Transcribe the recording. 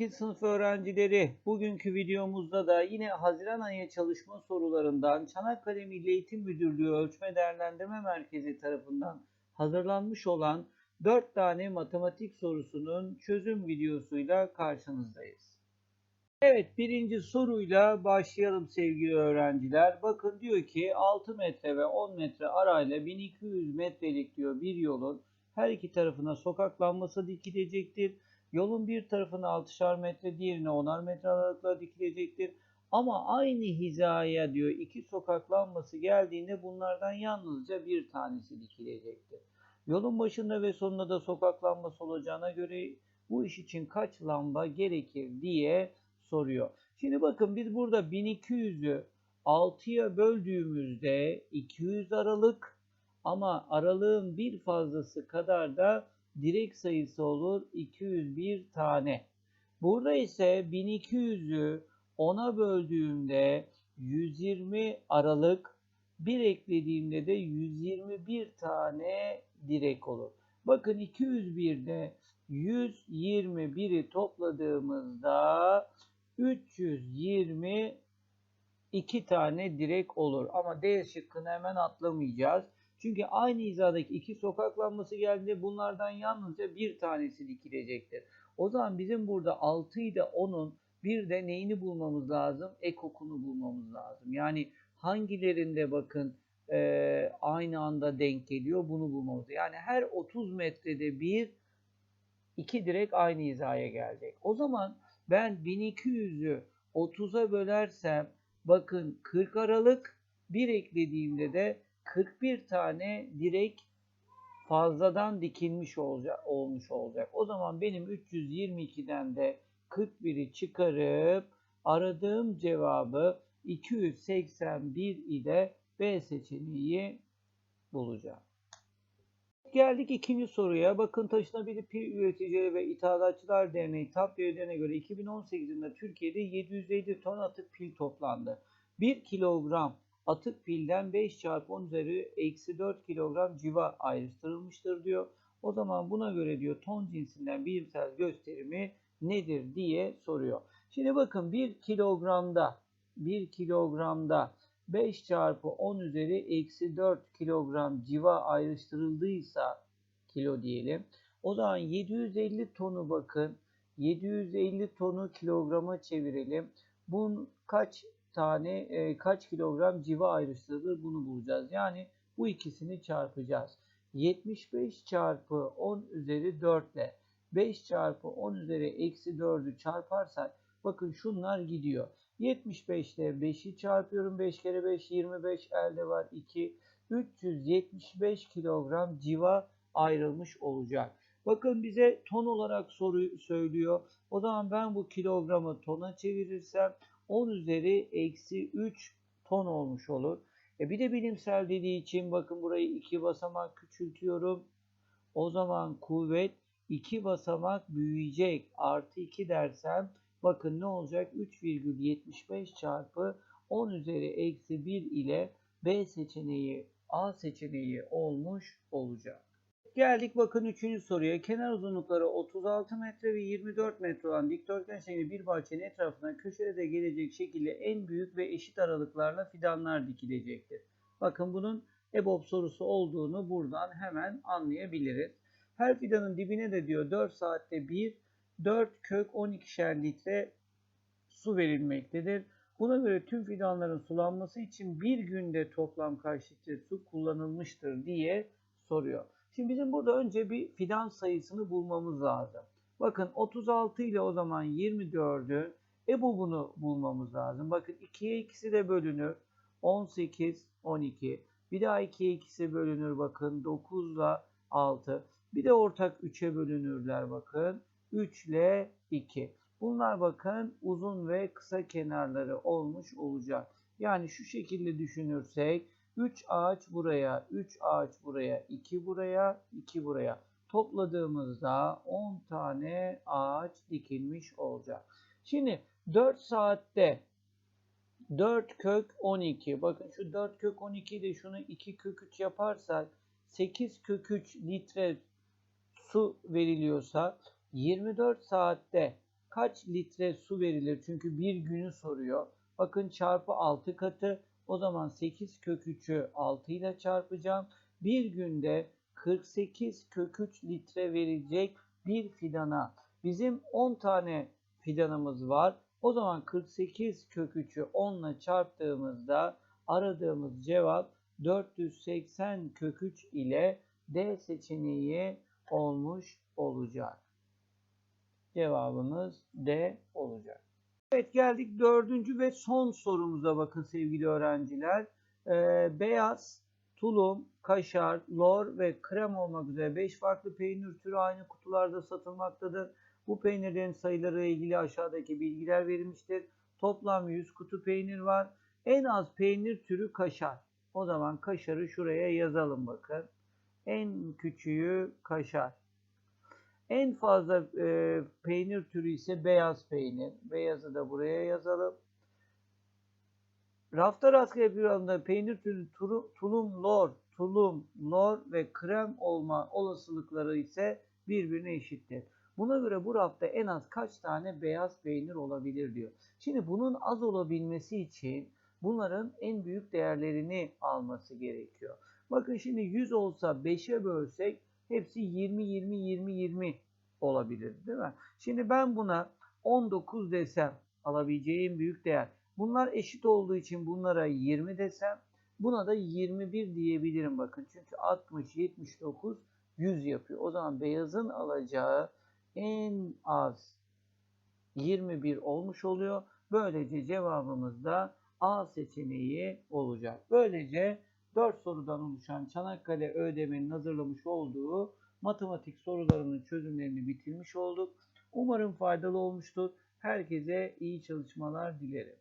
2. sınıf öğrencileri bugünkü videomuzda da yine Haziran ayı çalışma sorularından Çanakkale Milli Eğitim Müdürlüğü Ölçme Değerlendirme Merkezi tarafından hazırlanmış olan 4 tane matematik sorusunun çözüm videosuyla karşınızdayız. Evet birinci soruyla başlayalım sevgili öğrenciler. Bakın diyor ki 6 metre ve 10 metre arayla 1200 metrelik diyor bir yolun her iki tarafına sokak lambası dikilecektir. Yolun bir tarafına 6'şar metre, diğerine 10'ar metre aralıkla dikilecektir. Ama aynı hizaya diyor iki sokak lambası geldiğinde bunlardan yalnızca bir tanesi dikilecektir. Yolun başında ve sonunda da sokak lambası olacağına göre bu iş için kaç lamba gerekir diye soruyor. Şimdi bakın biz burada 1200'ü 6'ya böldüğümüzde 200 aralık ama aralığın bir fazlası kadar da direk sayısı olur 201 tane. Burada ise 1200'ü 10'a böldüğümde 120 aralık bir eklediğimde de 121 tane direk olur. Bakın 201'de 121'i topladığımızda 322 tane direk olur. Ama D şıkkını hemen atlamayacağız. Çünkü aynı hizadaki iki sokak lambası geldiğinde bunlardan yalnızca bir tanesi dikilecektir. O zaman bizim burada 6 ile 10'un bir de neyini bulmamız lazım? Ekokunu bulmamız lazım. Yani hangilerinde bakın e, aynı anda denk geliyor bunu bulmamız. Yani her 30 metrede bir iki direk aynı hizaya gelecek. O zaman ben 1200'ü 30'a bölersem bakın 40 aralık bir eklediğimde de 41 tane direk fazladan dikilmiş olacak, olmuş olacak. O zaman benim 322'den de 41'i çıkarıp aradığım cevabı 281 ile B seçeneği bulacağım. Geldik ikinci soruya. Bakın taşınabilir pil üreticileri ve ithalatçılar derneği TAP verilerine göre 2018 yılında Türkiye'de 750 ton atık pil toplandı. 1 kilogram atık pilden 5 çarpı 10 üzeri eksi 4 kilogram civa ayrıştırılmıştır diyor. O zaman buna göre diyor ton cinsinden bilimsel gösterimi nedir diye soruyor. Şimdi bakın 1 kilogramda 1 kilogramda 5 çarpı 10 üzeri eksi 4 kilogram civa ayrıştırıldıysa kilo diyelim. O zaman 750 tonu bakın 750 tonu kilograma çevirelim. Bunun kaç tane e, kaç kilogram civa ayrıştırılır bunu bulacağız. Yani bu ikisini çarpacağız. 75 çarpı 10 üzeri 4 ile 5 çarpı 10 üzeri eksi 4'ü çarparsak bakın şunlar gidiyor. 75 ile 5'i çarpıyorum. 5 kere 5 25 elde var 2. 375 kilogram civa ayrılmış olacak. Bakın bize ton olarak soru söylüyor. O zaman ben bu kilogramı tona çevirirsem 10 üzeri eksi 3 ton olmuş olur. E bir de bilimsel dediği için bakın burayı 2 basamak küçültüyorum. O zaman kuvvet 2 basamak büyüyecek. Artı 2 dersem bakın ne olacak? 3,75 çarpı 10 üzeri eksi 1 ile B seçeneği A seçeneği olmuş olacak. Geldik bakın 3. soruya. Kenar uzunlukları 36 metre ve 24 metre olan dikdörtgen şeklinde bir bahçenin etrafına köşede gelecek şekilde en büyük ve eşit aralıklarla fidanlar dikilecektir. Bakın bunun EBOB sorusu olduğunu buradan hemen anlayabiliriz. Her fidanın dibine de diyor 4 saatte bir 4 kök 12'şer litre su verilmektedir. Buna göre tüm fidanların sulanması için bir günde toplam kaç litre su kullanılmıştır diye soruyor. Şimdi bizim burada önce bir fidan sayısını bulmamız lazım. Bakın 36 ile o zaman 24'ün EBOB'unu bulmamız lazım. Bakın 2'ye ikisi de bölünür. 18, 12. Bir daha 2'ye ikisi bölünür bakın. 9 ile 6. Bir de ortak 3'e bölünürler bakın. 3 ile 2. Bunlar bakın uzun ve kısa kenarları olmuş olacak. Yani şu şekilde düşünürsek 3 ağaç buraya, 3 ağaç buraya, 2 buraya, 2 buraya. Topladığımızda 10 tane ağaç dikilmiş olacak. Şimdi 4 saatte 4 kök 12. Bakın şu 4 kök 12 de şunu 2 kök 3 yaparsak 8 kök 3 litre su veriliyorsa 24 saatte kaç litre su verilir? Çünkü bir günü soruyor. Bakın çarpı 6 katı. O zaman 8 kök 3'ü 6 ile çarpacağım. Bir günde 48 kök 3 litre verecek bir fidana. Bizim 10 tane fidanımız var. O zaman 48 kök 3'ü 10 ile çarptığımızda aradığımız cevap 480 kök 3 ile D seçeneği olmuş olacak. Cevabımız D olacak. Evet geldik dördüncü ve son sorumuza bakın sevgili öğrenciler. Ee, beyaz, tulum, kaşar, lor ve krem olmak üzere 5 farklı peynir türü aynı kutularda satılmaktadır. Bu peynirlerin sayıları ile ilgili aşağıdaki bilgiler verilmiştir. Toplam 100 kutu peynir var. En az peynir türü kaşar. O zaman kaşarı şuraya yazalım bakın. En küçüğü kaşar. En fazla e, peynir türü ise beyaz peynir. Beyazı da buraya yazalım. Rafta rastgele bir anda peynir türü turu, tulum, lor, tulum, lor ve krem olma olasılıkları ise birbirine eşittir. Buna göre bu rafta en az kaç tane beyaz peynir olabilir diyor. Şimdi bunun az olabilmesi için bunların en büyük değerlerini alması gerekiyor. Bakın şimdi 100 olsa 5'e bölsek hepsi 20 20 20 20 olabilir değil mi? Şimdi ben buna 19 desem alabileceğim büyük değer. Bunlar eşit olduğu için bunlara 20 desem buna da 21 diyebilirim bakın. Çünkü 60 79 100 yapıyor. O zaman beyazın alacağı en az 21 olmuş oluyor. Böylece cevabımız da A seçeneği olacak. Böylece 4 sorudan oluşan Çanakkale ÖDEM'in hazırlamış olduğu matematik sorularının çözümlerini bitirmiş olduk. Umarım faydalı olmuştur. Herkese iyi çalışmalar dilerim.